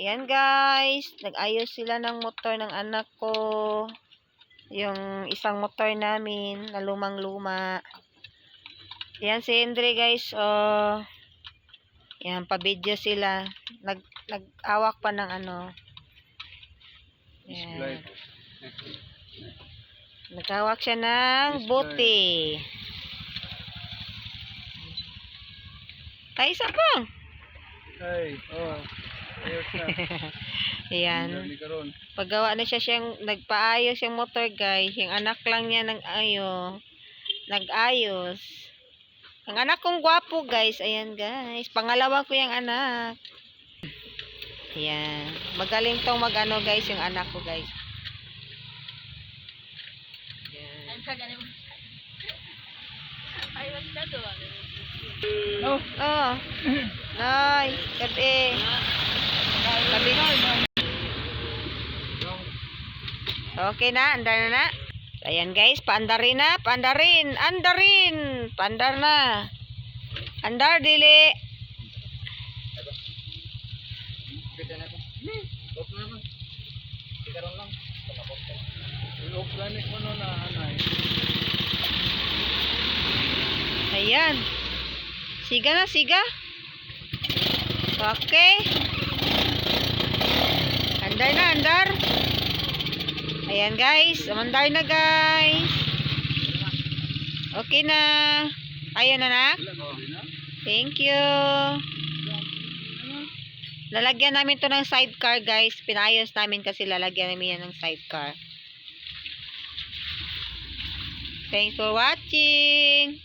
Ayan guys, nag-ayos sila ng motor ng anak ko. Yung isang motor namin na lumang-luma. Ayan si Andre guys, oh. Ayan, pa-video sila. Nag nag-awak pa ng ano. Ayan. Nagawak siya ng buti. Ay, isa pa. Ay, oh. Ayan. Paggawa na siya siyang nagpaayos yung motor guys. Yung anak lang niya nag ayo. Nag-ayos. Ang anak kong gwapo guys. Ayan guys. Pangalawa ko yung anak. Ayan. Magaling tong magano guys yung anak ko guys. Ayan. Oh, Oh. Gabi. Gabi. Okay na. Andar na na. Ayan guys. Paandarin na. Paandarin. Andarin. Paandar na. Andar dili. Ayan. Siga na, siga. Okay. Andar na, andar. Ayan guys. Amandar na guys. Okay na. Ayun na na. Thank you. Lalagyan namin to ng sidecar guys. Pinayos namin kasi lalagyan namin yan ng sidecar. Thanks for watching.